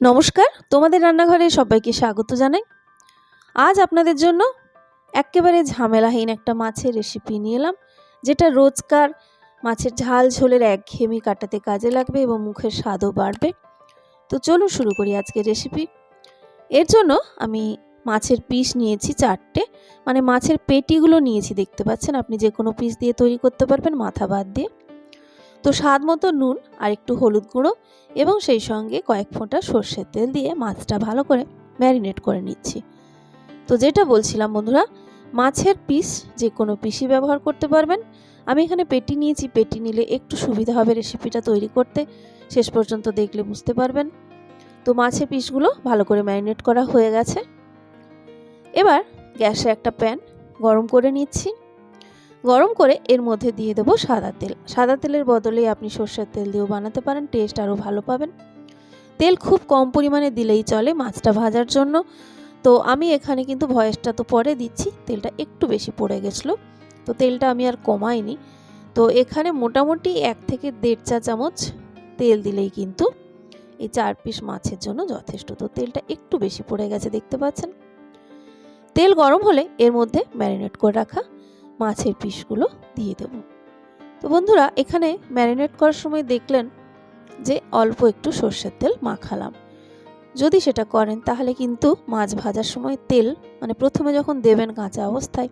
নমস্কার, তোমাদের রান্নাঘরে সবাইকে স্বাগত জানাই। আজ আপনাদের জন্য একেবারে ঝামেলাহীন একটা মাছের রেসিপি নিয়ে এলাম, যেটা রোজকার মাছের ঝাল ঝোলের একঘেয়েমি কাটাতে কাজে লাগবে এবং মুখের স্বাদও বাড়বে। তো চলুন শুরু করি আজকের রেসিপি এর জন্য আমি মাছের পিস নিয়েছি চারটে মানে মাছের পেটিগুলো নিয়েছি, দেখতে পাচ্ছেন? আপনি যে কোনো পিস দিয়ে তৈরি করতে পারবেন, মাথা বাদ দিয়ে। তো স্বাদ মতো নুন আর একটু হলুদ গুঁড়ো এবং সেই সঙ্গে কয়েক ফোঁটা সর্ষের তেল দিয়ে মাছটা ভালো করে ম্যারিনেট করে নিচ্ছি। তো যেটা বলছিলাম বন্ধুরা, মাছের পিস যে কোনো পিসই ব্যবহার করতে পারবেন। আমি এখানে পেটি নিয়েছি, পেটি নিলে একটু সুবিধা হবে রেসিপিটা তৈরি করতে। শেষ পর্যন্ত দেখলে বুঝতে পারবেন। তো মাছের পিসগুলো ভালো করে ম্যারিনেট করা হয়ে গেছে। এবার গ্যাসে একটা প্যান গরম করে নিচ্ছি। গরম করে এর মধ্যে দিয়ে দেবো সাদা তেল। সাদা তেলের বদলে আপনি সর্ষের তেল দিয়েও বানাতে পারেন টেস্ট আরও ভালো পাবেন। তেল খুব কম পরিমাণে দিলেই চলে মাছটা ভাজার জন্য। তো আমি এখানে কিন্তু ভয়েসটা তো পরে দিচ্ছি, তেলটা একটু বেশি পড়ে গেছিল। তো তেলটা আমি আর কমাইনি। তো এখানে মোটামুটি এক থেকে দেড় চা চামচ তেল দিলেই কিন্তু এই চার পিস মাছের জন্য যথেষ্ট। তো তেলটা একটু বেশি পড়ে গেছে, দেখতে পাচ্ছেন? তেল গরম হলে এর মধ্যে ম্যারিনেট করে রাখা মাছের পিসগুলো দিয়ে দেব। তো বন্ধুরা, এখানে ম্যারিনেট করার সময় দেখলেন যে অল্প একটু সর্ষের তেল মাখালাম। যদি সেটা করেন, তাহলে কিন্তু মাছ ভাজার সময় তেল মানে প্রথমে যখন দেবেন কাঁচা অবস্থায়,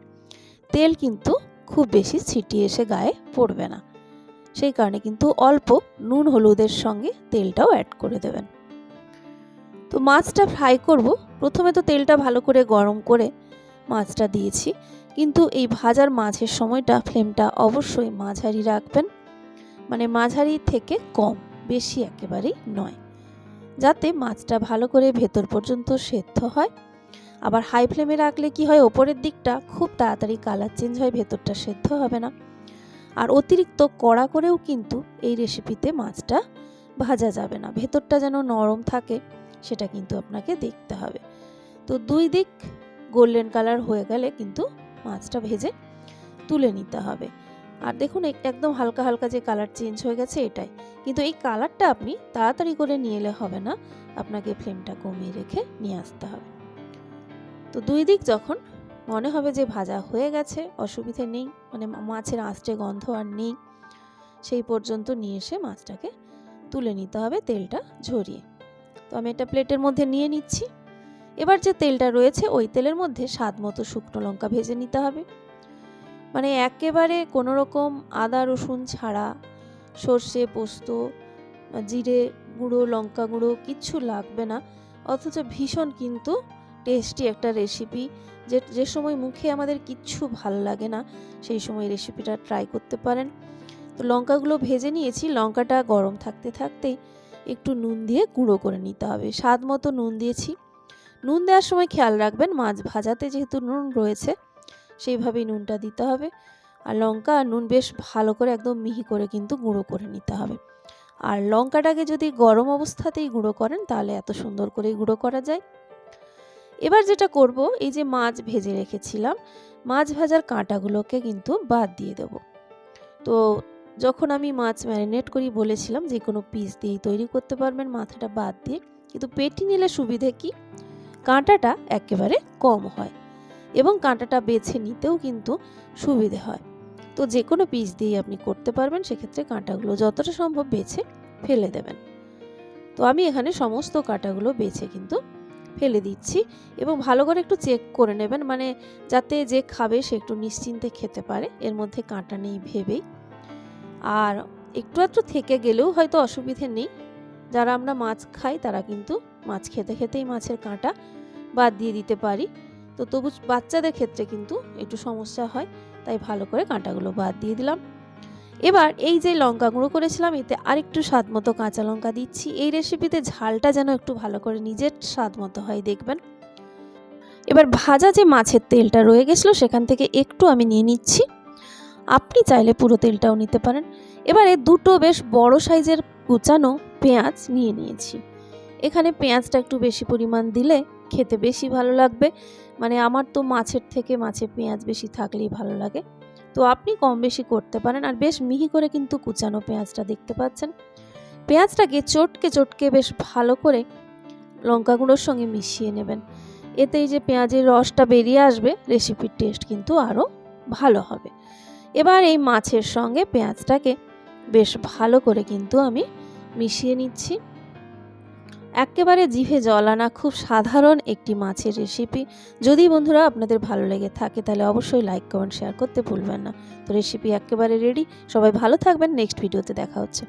তেল কিন্তু খুব বেশি ছিটিয়ে এসে গায়ে পড়বে না। সেই কারণে কিন্তু অল্প নুন হলুদের সঙ্গে তেলটাও অ্যাড করে দেবেন। তো মাছটা ফ্রাই করব। প্রথমে তো তেলটা ভালো করে গরম করে মাছটা দিয়েছি। কিন্তু এই ভাজার মাঝের সময়টা ফ্লেমটা অবশ্যই মাঝারি রাখবেন। মানে মাঝারি থেকে কম, বেশি একেবারেই নয়। যাতে মাছটা ভালো করে ভেতর পর্যন্ত সেদ্ধ হয়। আবার হাই ফ্লেমে রাখলে কি হয়, ওপরের দিকটা খুব তাড়াতাড়ি কালার চেঞ্জ হয়, ভেতরটা সেদ্ধ হবে না। আর অতিরিক্ত কড়া করেও কিন্তু এই রেসিপিতে মাছটা ভাজা যাবে না। ভেতরটা যেন নরম থাকে, সেটা কিন্তু আপনাকে দেখতে হবে। তো দুই দিক গোল্ডেন কালার হয়ে গেলে কিন্তু মাছটা ভেজে তুলে নিতে হবে। আর দেখুন একদম হালকা হালকা যে কালার চেঞ্জ হয়ে গেছে এটাই। কিন্তু এই কালারটা আপনি তাড়াতাড়ি করে নিয়ে এলে হবে না। আপনাকে ফ্লেমটা কমিয়ে রেখে নিয়ে আসতে হবে। তো দুই দিক যখন মনে হবে যে ভাজা হয়ে গেছে, অসুবিধে নেই মানে মাছের আঁচড়ে গন্ধ আর নেই, সেই পর্যন্ত নিয়ে এসে মাছটাকে তুলে নিতে হবে তেলটা ঝরিয়ে। তো আমি এটা প্লেটের মধ্যে নিয়ে নিচ্ছি। এবার যে তেলটা রয়েছে, ওই তেলের মধ্যে স্বাদ মতো শুকনো লঙ্কা ভেজে নিতে হবে। মানে একেবারে কোনো রকম আদা, রসুন ছাড়া, সর্ষে, পোস্ত, জিরে গুঁড়ো, লঙ্কা গুঁড়ো কিচ্ছু লাগবে না। অথচ ভীষণ কিন্তু টেস্টি একটা রেসিপি। যে যে সময় মুখে আমাদের কিচ্ছু ভালো লাগে না, সেই সময় রেসিপিটা ট্রাই করতে পারেন। তো লঙ্কাগুলো ভেজে নিয়েছি। লঙ্কাটা গরম থাকতে থাকতেই একটু নুন দিয়ে গুঁড়ো করে নিতে হবে। স্বাদ মতো নুন দিয়েছি। নুন দেওয়ার সময় খেয়াল রাখবেন, মাছ ভাজাতে যেহেতু নুন রয়েছে, সেইভাবেই নুনটা দিতে হবে। আর লঙ্কা আর নুন বেশ ভালো করে একদম মিহি করে কিন্তু গুঁড়ো করে নিতে হবে। আর লঙ্কাটাকে যদি গরম অবস্থাতেই গুঁড়ো করেন, তাহলে এত সুন্দর করেই গুঁড়ো করা যায়। এবার যেটা করব, এই যে মাছ ভেজে রেখেছিলাম, মাছ ভাজার কাঁটাগুলোকে কিন্তু বাদ দিয়ে দেব। তো যখন আমি মাছ ম্যারিনেট করি, বলেছিলাম যে কোনো পিস দিয়েই তৈরি করতে পারবেন, মাথাটা বাদ দিয়ে। কিন্তু পেটি নিলে সুবিধে কি? কাঁটাটা একেবারে কম হয় এবং কাঁটাটা বেছে নিতেও কিন্তু সুবিধে হয়। তো যে কোনো পিস দিয়ে আপনি করতে পারবেন, সেক্ষেত্রে কাঁটাগুলো যতটা সম্ভব বেছে ফেলে দেবেন। তো আমি এখানে সমস্ত কাঁটাগুলো বেছে কিন্তু ফেলে দিচ্ছি এবং ভালো করে একটু চেক করে নেবেন মানে যাতে যে খাবে সে একটু নিশ্চিন্তে খেতে পারে, এর মধ্যে কাঁটা নেই ভেবেই। আর একটু একটু থেকে গেলেও হয়তো অসুবিধে নেই। যারা আমরা মাছ খাই তারা কিন্তু মাছ খেতে খেতেই মাছের কাঁটা বাদ দিয়ে দিতে পারি। তো তবু বাচ্চাদের ক্ষেত্রে কিন্তু একটু সমস্যা হয়, তাই ভালো করে কাঁটাগুলো বাদ দিয়ে দিলাম। এবার এই যে লঙ্কা গুঁড়ো করেছিলাম, এতে আরেকটু স্বাদ মতো কাঁচা লঙ্কা দিচ্ছি। এই রেসিপিতে ঝালটা যেন একটু ভালো করে নিজের স্বাদ মতো হয়, দেখবেন। এবার ভাজা যে মাছের তেলটা রয়ে গেছিল, সেখান থেকে একটু আমি নিয়ে নিচ্ছি। আপনি চাইলে পুরো তেলটাও নিতে পারেন। এবারে দুটো বেশ বড় সাইজের কুচানো পেঁয়াজ নিয়ে নিয়েছি। এখানে পেঁয়াজটা একটু বেশি পরিমাণ দিলে খেতে বেশি ভালো লাগবে। মানে আমার তো মাছের থেকে মাছে পেঁয়াজ বেশি থাকলেই ভালো লাগে। তো আপনি কম বেশি করতে পারেন আর বেশ মিহি করে কিন্তু কুচানো পেঁয়াজটা দেখতে পাচ্ছেন। পেঁয়াজটাকে চটকে চটকে বেশ ভালো করে লঙ্কা গুঁড়োর সঙ্গে মিশিয়ে নেবেন। এতে এই যে পেঁয়াজের রসটা বেরিয়ে আসবে রেসিপির টেস্ট কিন্তু আরও ভালো হবে। এবার এই মাছের সঙ্গে পেঁয়াজটাকে বেশ ভালো করে কিন্তু আমি মিশিয়ে নিচ্ছি। একেবারে জিভে জল আনা খুব সাধারণ একটি মাছের রেসিপি যদি বন্ধুরা আপনাদের ভালো লেগে থাকে, তাহলে অবশ্যই লাইক কমেন্ট শেয়ার করতে ভুলবেন না। তো রেসিপি একেবারে রেডি সবাই ভালো থাকবেন। নেক্সট ভিডিওতে দেখা হচ্ছে।